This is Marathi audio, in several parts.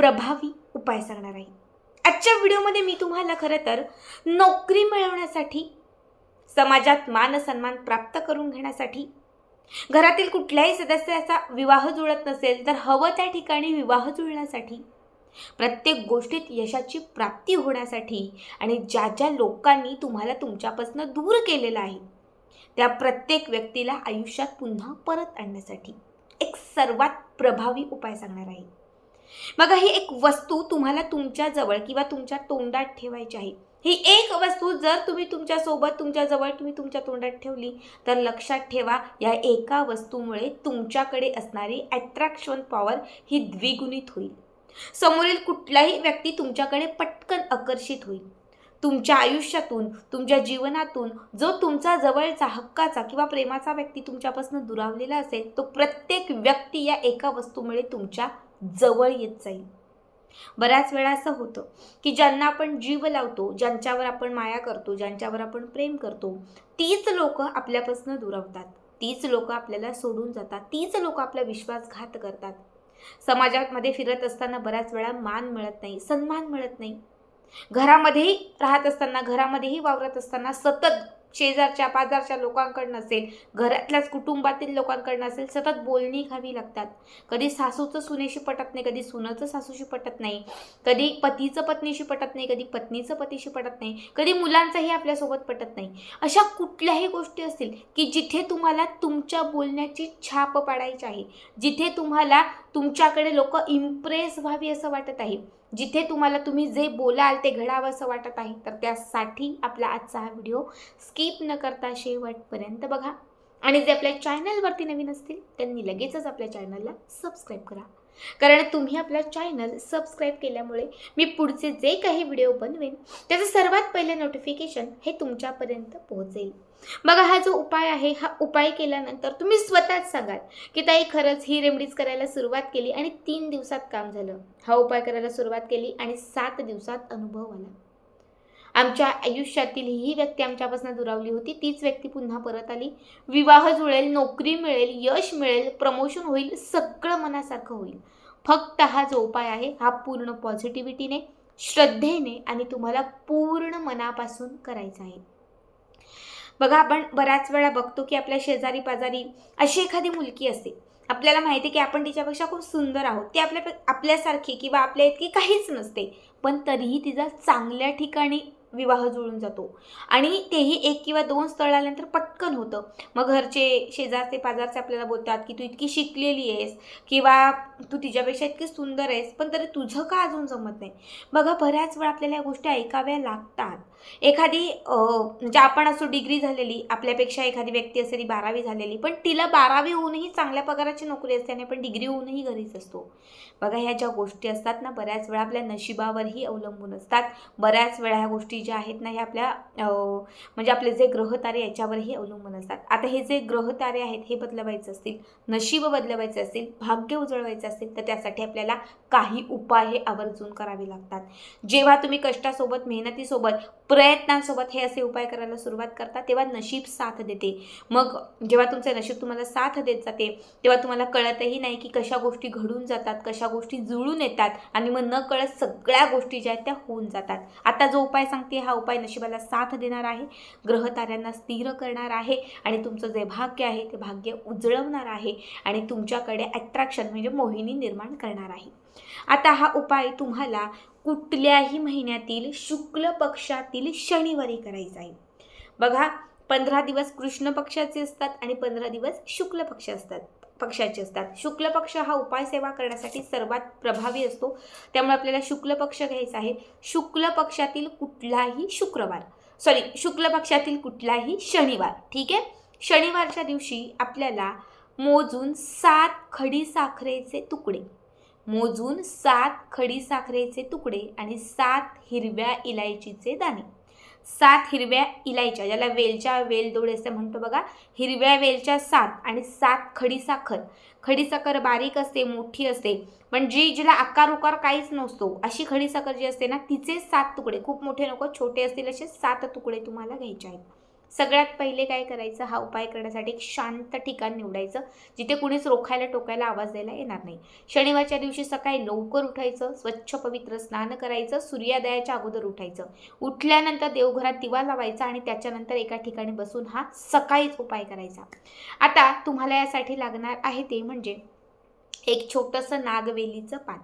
प्रभावी उपाय सांगणार आहे. आजच्या व्हिडिओमध्ये मी तुम्हाला खरं तर नोकरी मिळवण्यासाठी समाजात मान सन्मान प्राप्त करून घेण्यासाठी घरातील कुठल्याही सदस्याचा विवाह जुळत नसेल तर हवं त्या ठिकाणी विवाह जुळण्यासाठी प्रत्येक गोष्टीत यशाची प्राप्ती होण्यासाठी आणि ज्या ज्या लोकांनी तुम्हाला तुमच्यापासून दूर केलेलं आहे त्या प्रत्येक व्यक्तीला आयुष्यात पुन्हा परत आणण्यासाठी एक सर्वात प्रभावी उपाय सांगणार आहे. बघा ही एक वस्तू तुम्हाला तुमच्याजवळ किंवा तुमच्या तोंडात ठेवायची आहे. ही एक वस्तू जर तुम्ही तुमच्यासोबत तुमच्याजवळ तुम्ही तुमच्या तोंडात ठेवली तर लक्षात ठेवा या एका वस्तूमुळे तुमच्याकडे असणारी ॲट्रॅक्शन पॉवर ही द्विगुणित होईल. समोरील कुठलाही व्यक्ती तुमच्याकडे पटकन आकर्षित होईल. तुमच्या आयुष्यातून तुमच्या जीवनातून जो तुमचा जवळचा हक्काचा किंवा प्रेमाचा व्यक्ती तुमच्यापासून दुरावलेला असेल तो प्रत्येक व्यक्ती या एका वस्तूमुळे तुमच्या जवळ येत जाईल. बऱ्याच वेळा असं होतं की ज्यांना आपण जीव लावतो ज्यांच्यावर आपण माया करतो ज्यांच्यावर आपण प्रेम करतो तीच लोक आपल्यापासून दुरावतात. तीच लोक आपल्याला सोडून जातात. तीच लोक आपला विश्वासघात करतात. समाजामध्ये फिरत असताना बऱ्याच वेळा मान मिळत नाही सन्मान मिळत नाही. घरामध्येही राहत असताना घरामध्येही वावरत असताना सतत शेजारच्या पाजारच्या लोकांकडनं असेल घरातल्याच कुटुंबातील लोकांकडनं असेल सतत बोलणी खावी लागतात. कधी सासूचं सुनेशी पटत नाही कधी सुनाचं सासूशी पटत नाही कधी पतीचं पत्नीशी पटत नाही कधी पत्नीचं पतीशी पटत नाही कधी मुलांचंही आपल्यासोबत पटत नाही. अशा कुठल्याही गोष्टी असतील की जिथे तुम्हाला तुमच्या बोलण्याची छाप पाडायची आहे जिथे तुम्हाला तुमच्याकडे लोक इम्प्रेस व्हावी असं वाटत आहे जिथे तुम्हाला तुम्ही जे बोलाल ते घडावं असं वाटत आहे तर त्यासाठी आपला आजचा हा व्हिडिओ स्किप न करता शेवटपर्यंत बघा. आणि जे आपल्या चॅनलवरती नवीन असतील त्यांनी लगेचच आपल्या चॅनलला सबस्क्राईब करा. कारण तुम्ही आपला चॅनल सबस्क्राईब केल्यामुळे मी पुढचे जे काही व्हिडिओ बनवेन त्याचं सर्वात पहिले नोटिफिकेशन हे तुमच्यापर्यंत पोहोचेल. बघा हा जो उपाय आहे हा उपाय केल्यानंतर तुम्ही स्वतःच सांगाल की ताई खरंच ही रेमडीज करायला सुरुवात केली आणि तीन दिवसात काम झालं. हा उपाय करायला सुरुवात केली आणि सात दिवसात अनुभव आला. आमच्या आयुष्यातील ही व्यक्ती आमच्यापासून दुरावली होती. तीच व्यक्ती पुन्हा परत आली. विवाह जुळेल नोकरी मिळेल यश मिळेल प्रमोशन होईल सगळं मनासारखं होईल. फक्त हा जो उपाय आहे हा पूर्ण पॉझिटिव्हिटीने श्रद्धेने आणि तुम्हाला पूर्ण मनापासून करायचा आहे. बघा आपण बऱ्याच वेळा बघतो की आपल्या शेजारी पाजारी अशी एखादी मुलगी असते. आपल्याला माहिती आहे की आपण तिच्यापेक्षा खूप सुंदर आहोत. ती आपल्या आपल्यासारखी किंवा आपल्या इतकी काहीच नसते. पण तरीही तिचा चांगल्या ठिकाणी विवाह जुळून जातो. आणि तेही एक किंवा दोन स्थळ आल्यानंतर पटकन होतं. मग घरचे शेजारचे पाजारचे आपल्याला बोलतात की तू इतकी शिकलेली आहेस किंवा तू तिच्यापेक्षा इतकी सुंदर आहेस पण तरी तुझं का अजून जमत नाही? बघा बऱ्याच वेळा आपल्याला या गोष्टी ऐकाव्या लागतात. एखादी म्हणजे आपण असो डिग्री झालेली आपल्यापेक्षा एखादी व्यक्ती असेल बारावी झालेली पण तिला बारावी होऊनही चांगल्या पगाराची नोकरी असते आणि आपण डिग्री होऊनही घरीच असतो. बघा ह्या ज्या गोष्टी असतात ना बऱ्याच वेळा आपल्या नशिबावरही अवलंबून असतात. बऱ्याच वेळा ह्या गोष्टी ज्या आहेत ना ह्या आपल्या म्हणजे आपले जे ग्रहतारे याच्यावरही अवलंबून असतात. आता हे जे ग्रहतारे आहेत हे बदलवायचे असतील नशीब बदलवायचे असतील भाग्य उजळवायचे असतील तर त्यासाठी आपल्याला काही उपाय हे आवर्जून करावे लागतात. जेव्हा तुम्ही कष्टासोबत मेहनतीसोबत प्रयत्नांसोबत हे असे उपाय करायला सुरुवात करता तेव्हा नशीब साथ देते. मग जेव्हा तुमचे नशीब तुम्हाला साथ देत जाते तेव्हा तुम्हाला कळतही नाही की कशा गोष्टी घडून जातात कशा गोष्टी जुळून येतात आणि मग न कळत सगळ्या गोष्टी ज्या आहेत त्या होऊन जातात. आता जो उपाय सांगते हा उपाय नशिबाला साथ देणार आहे ग्रहताऱ्यांना स्थिर करणार आहे आणि तुमचं जे भाग्य आहे ते भाग्य उजळवणार आहे आणि तुमच्याकडे अट्रॅक्शन म्हणजे मोहिनी निर्माण करणार आहे. आता हा उपाय तुम्हाला कुठल्याही महिन्यातील शुक्ल पक्षातील शनिवारी करायचा आहे. बघा पंधरा दिवस कृष्ण पक्षाचे असतात आणि पंधरा दिवस शुक्ल पक्ष असतात पक्षाचे असतात. शुक्ल पक्ष हा उपाय सेवा करण्यासाठी सर्वात प्रभावी असतो. त्यामुळे आपल्याला शुक्ल पक्ष घ्यायचा आहे. शुक्ल पक्षातील कुठलाही शुक्रवार सॉरी शुक्ल पक्षातील कुठलाही शनिवार ठीक आहे? शनिवारच्या दिवशी आपल्याला मोजून सात खडी साखरेचे तुकडे मोजून सात खडीसाखरेचे तुकडे आणि सात हिरव्या इलायचीचे दाणे. सात हिरव्या इलायच्या ज्याला वेलच्या वेलदोडे असं म्हणतो बघा हिरव्या वेलच्या सात आणि सात खडीसाखर खडीसाखर बारीक असते मोठी असते पण जी जिला आकार उकार काहीच नसतो अशी खडीसाखर जी असते ना तिचे सात तुकडे खूप मोठे नको छोटे असतील असे सात तुकडे तुम्हाला घ्यायचे आहेत. सगळ्यात पहिले काय करायचं? हा उपाय करण्यासाठी एक शांत ठिकाण निवडायचं जिथे कुणीच रोखायला टोकायला आवाज द्यायला येणार नाही. शनिवारच्या दिवशी सकाळी लवकर उठायचं स्वच्छ पवित्र स्नान करायचं सूर्योदयाच्या अगोदर उठायचं. उठल्यानंतर देवघरात दिवा लावायचा आणि त्याच्यानंतर एका ठिकाणी बसून हा सकाळीच उपाय करायचा. आता तुम्हाला यासाठी लागणार आहे ते म्हणजे एक छोटंसं नागवेलीचं पान.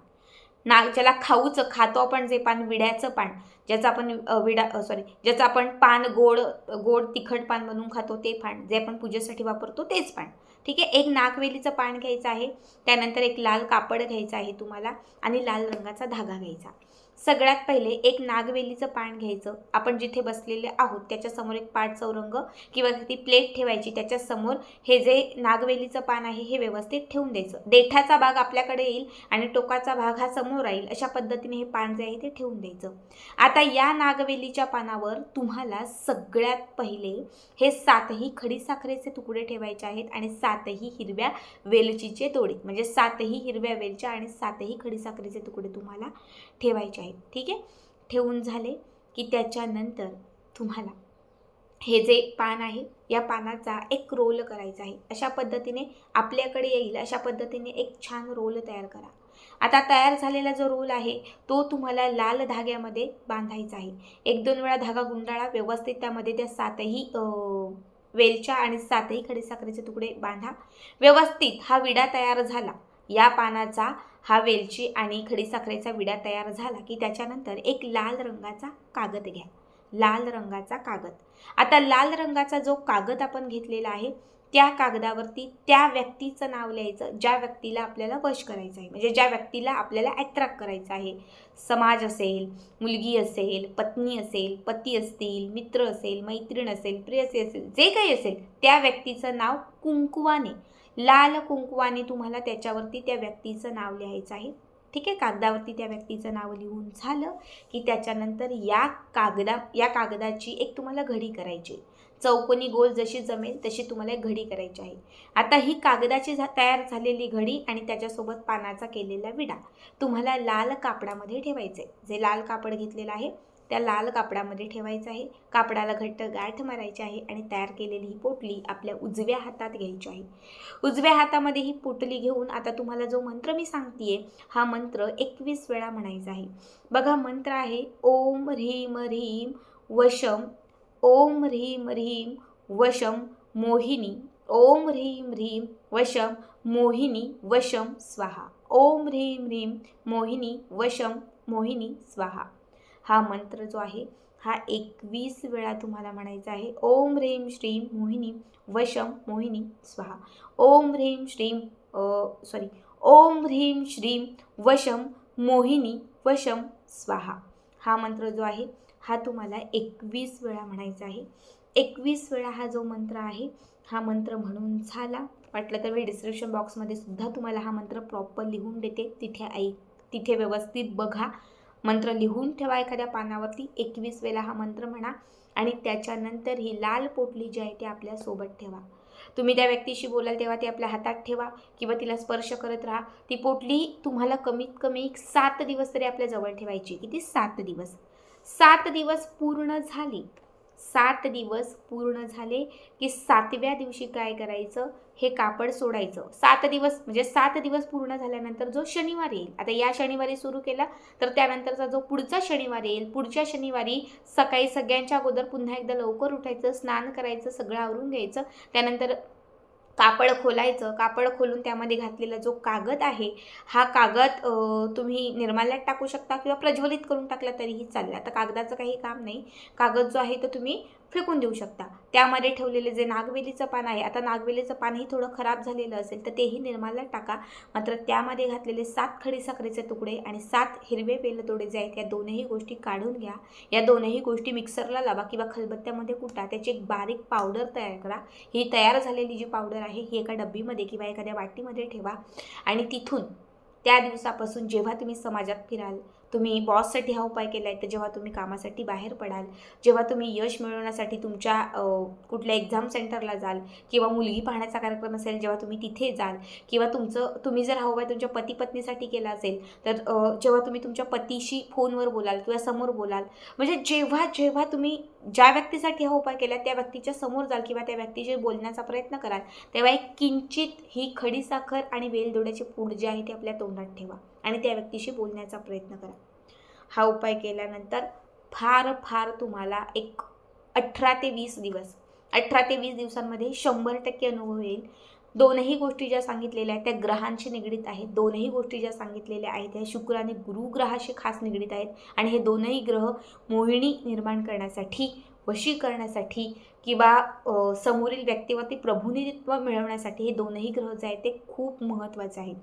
नाग ज्याला खाऊचं खातो आपण जे पान विड्याचं पान ज्याचं आपण विडा सॉरी ज्याचं आपण पान गोड गोड तिखट पान बनवून खातो ते पान जे आपण पूजेसाठी वापरतो तेच पान. ठीक आहे? एक नागवेलीचं पान घ्यायचं आहे त्यानंतर एक लाल कापड घ्यायचं आहे तुम्हाला आणि लाल रंगाचा धागा घ्यायचा. सगळ्यात पहिले एक नागवेलीचं पान घ्यायचं. आपण जिथे बसलेले आहोत त्याच्यासमोर एक पाठ चौरंग किंवा ती प्लेट ठेवायची त्याच्यासमोर हे जे नागवेलीचं पान आहे हे व्यवस्थित ठेवून द्यायचं. देठाचा भाग आपल्याकडे येईल आणि टोकाचा भाग हा समोर राहील अशा पद्धतीने हे पान जे आहे ते ठेवून द्यायचं. आता या नागवेलीच्या पानावर तुम्हाला सगळ्यात पहिले हे सातही खडीसाखरेचे तुकडे ठेवायचे आहेत आणि सातही हिरव्या वेलचीचे तोडे म्हणजे सातही हिरव्या वेलच्या आणि सातही खडीसाखरेचे तुकडे तुम्हाला ठेवायचे आहेत. ठीक आहे? ठेवून झाले की त्याच्यानंतर तुम्हाला हे जे पान आहे या पानाचा एक रोल करायचा आहे. अशा पद्धतीने आपल्याकडे येईल. अशा पद्धतीने एक छान रोल तयार करा. आता तयार झालेला जो रोल आहे तो तुम्हाला लाल धाग्यामध्ये बांधायचा आहे. एक दोन वेळा धागा गुंडाळा व्यवस्थित त्यामध्ये त्या सातही वेलच्या आणि सातही खडीसाखरेचे तुकडे बांधा. व्यवस्थित हा विडा तयार झाला. या पानाचा हा वेलची आणि खडीसाखरेचा विडा तयार झाला की त्याच्यानंतर एक लाल रंगाचा कागद घ्या. लाल रंगाचा कागद. आता लाल रंगाचा जो कागद आपण घेतलेला आहे त्या कागदावरती त्या व्यक्तीचं नाव लिहायचं ज्या व्यक्तीला आपल्याला वश करायचं आहे. म्हणजे ज्या व्यक्तीला आपल्याला अट्रॅक्ट करायचं आहे. समाज असेल मुलगी असेल पत्नी असेल पती असतील मित्र असेल मैत्रीण असेल प्रियसी असेल जे काही असेल त्या व्यक्तीचं नाव कुंकुवाने लाल कुंकवाने तुम्हाला त्याच्यावरती त्या व्यक्तीचं नाव लिहायचं आहे. ठीक आहे? कागदावरती त्या व्यक्तीचं नाव लिहून झालं की त्याच्यानंतर या कागदा या कागदाची एक तुम्हाला घडी करायची चौकोनी गोल जशी जमेल तशी तुम्हाला एक घडी करायची आहे. आता ही कागदाची झा तयार झालेली घडी आणि त्याच्यासोबत पानाचा केलेला विडा तुम्हाला लाल कापडामध्ये ठेवायचं आहे जे लाल कापड घेतलेलं आहे त्या लाल कापडामध्ये ठेवायचं आहे. कापडाला घट्ट गाठ मारायची आहे आणि तयार केलेली ही पोटली आपल्या उजव्या हातात घ्यायची आहे. उजव्या हातामध्ये ही पोटली घेऊन आता तुम्हाला जो मंत्र मी सांगतेय हा मंत्र एकवीस वेळा म्हणायचा आहे. बघा मंत्र आहे ओम ह्रीम ह्रीम वशम ओम ह्रीम ह्रीम वशम मोहिनी ओम ह्रीम ह्रीम वशम मोहिनी वशम स्वाहा ओम ह्रीम ह्रीम मोहिनी वशम मोहिनी स्वाहा. हा मंत्र जो आहे हा एकवीस वेळा तुम्हाला म्हणायचा आहे. ओम ह्रीम श्रीम मोहिनी वशम मोहिनी स्वाहा. ओम ह्रीम श्रीम सॉरी ओम ह्रीम श्रीम वशम मोहिनी वशम स्वाहा. हा मंत्र जो आहे हा तुम्हाला एकवीस वेळा म्हणायचा आहे. एकवीस वेळा हा जो मंत्र आहे हा मंत्र म्हणून झाला. वाटलं तर मी डिस्क्रिप्शन बॉक्समध्ये सुद्धा तुम्हाला हा मंत्र प्रॉपर लिहून देते. तिथे ऐक तिथे व्यवस्थित बघा. मंत्र लिहून ठेवा एखाद्या पानावरती. एकवीस वेळा हा मंत्र म्हणा आणि त्याच्यानंतर ही लाल पोटली जी आहे ती आपल्यासोबत ठेवा. तुम्ही त्या व्यक्तीशी बोलाल तेव्हा ती आपल्या हातात ठेवा किंवा तिला स्पर्श करत राहा. ती पोटली तुम्हाला कमीत कमी एक सात दिवस तरी आपल्या जवळ ठेवायची. किती? सात दिवस. सात दिवस पूर्ण झाली. सात दिवस पूर्ण झाले की सातव्या दिवशी काय करायचं? हे कापड सोडायचं. सात दिवस म्हणजे सात दिवस पूर्ण झाल्यानंतर जो शनिवार येईल आता या शनिवारी सुरू केला तर त्यानंतरचा जो पुढचा शनिवार येईल पुढच्या शनिवारी सकाळी सगळ्यांच्या अगोदर पुन्हा एकदा लवकर उठायचं स्नान करायचं सगळं आवरून घ्यायचं. त्यानंतर कापड खोलायचं कापड खोलून त्यामध्ये घातलेला जो कागद आहे हा कागद तुम्ही निर्माल्यात टाकू शकता किंवा प्रज्वलित करून टाकला तरीही चालेल. आता कागदाचं काही काम नाही. कागद जो आहे तो तुम्ही फेकून देऊ शकता. त्यामध्ये ठेवलेले जे नागवेलीचं पान आहे आता नागवेलीचं पानही थोडं खराब झालेलं असेल तर तेही निर्माल्यात टाका. मात्र त्यामध्ये घातलेले सात खडी साखरेचे तुकडे आणि सात हिरवे वेलतोडे जे आहेत या दोनही गोष्टी काढून घ्या. या दोनही गोष्टी मिक्सरला लावा किंवा खलबत्त्यामध्ये कुटा. त्याची एक बारीक पावडर तयार करा. ही तयार झालेली जी पावडर आहे ही एका डब्बीमध्ये किंवा एखाद्या वाटीमध्ये ठेवा. आणि तिथून त्या दिवसापासून जेव्हा तुम्ही समाजात फिराल तुम्ही बॉससाठी हा उपाय केला आहे तर जेव्हा तुम्ही कामासाठी बाहेर पडाल जेव्हा तुम्ही यश मिळवण्यासाठी तुमच्या कुठल्या एक्झाम सेंटरला जाल किंवा मुलगी पाहण्याचा कार्यक्रम असेल जेव्हा तुम्ही तिथे जाल किंवा तुमचं तुम्ही जर हा उपाय तुमच्या पती पत्नीसाठी केला असेल तर जेव्हा तुम्ही तुमच्या पतीशी फोनवर बोलाल किंवा समोर बोलाल म्हणजे जेव्हा जेव्हा तुम्ही ज्या व्यक्तीसाठी हा उपाय केला त्या व्यक्तीच्या समोर जाल किंवा त्या व्यक्तीशी बोलण्याचा प्रयत्न कराल तेव्हा एक किंचित ही खडीसाखर आणि वेलदोड्याची पूड जी आहे ती आपल्या तोंडात ठेवा आणि त्या व्यक्तीशी बोलण्याचा प्रयत्न करा. हा उपाय केल्यानंतर फार फार तुम्हाला एक अठरा ते वीस दिवस अठरा ते वीस दिवसांमध्ये शंभर टक्के अनुभव येईल. दोनही गोष्टी ज्या सांगितलेल्या आहेत त्या ग्रहांशी निगडीत आहेत. दोनही गोष्टी ज्या सांगितलेल्या आहेत त्या शुक्र आणि गुरु ग्रहाशी खास निगडीत आहेत. आणि हे दोनही ग्रह मोहिनी निर्माण करण्यासाठी वशी करण्यासाठी किंवा समोरील व्यक्तीवरती प्रभुनिधित्व मिळवण्यासाठी हे दोनही ग्रह जे आहेत ते खूप महत्त्वाचे आहेत.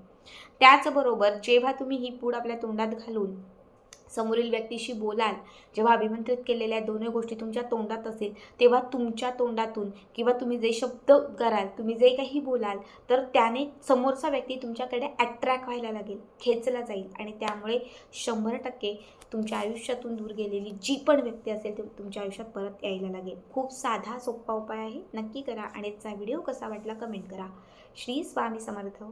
त्याचबरोबर जेव्हा तुम्ही ही पूड आपल्या तोंडात घालून समोरील व्यक्तीशी बोलाल जेव्हा अभिमंत्रित केलेल्या दोन्ही गोष्टी तुमच्या तोंडात असेल तेव्हा तुमच्या तोंडातून किंवा तुम्ही जे शब्द कराल तुम्ही जे काही बोलाल तर त्याने समोरचा व्यक्ती तुमच्याकडे अट्रॅक्ट व्हायला लागेल खेचला जाईल आणि त्यामुळे शंभर टक्के तुमच्या आयुष्यातून दूर गेलेली जी पण व्यक्ती असेल ती तुमच्या आयुष्यात परत यायला लागेल. खूप साधा सोपा उपाय आहे. नक्की करा आणि याचा व्हिडिओ कसा वाटला कमेंट करा. श्री स्वामी समर्थ.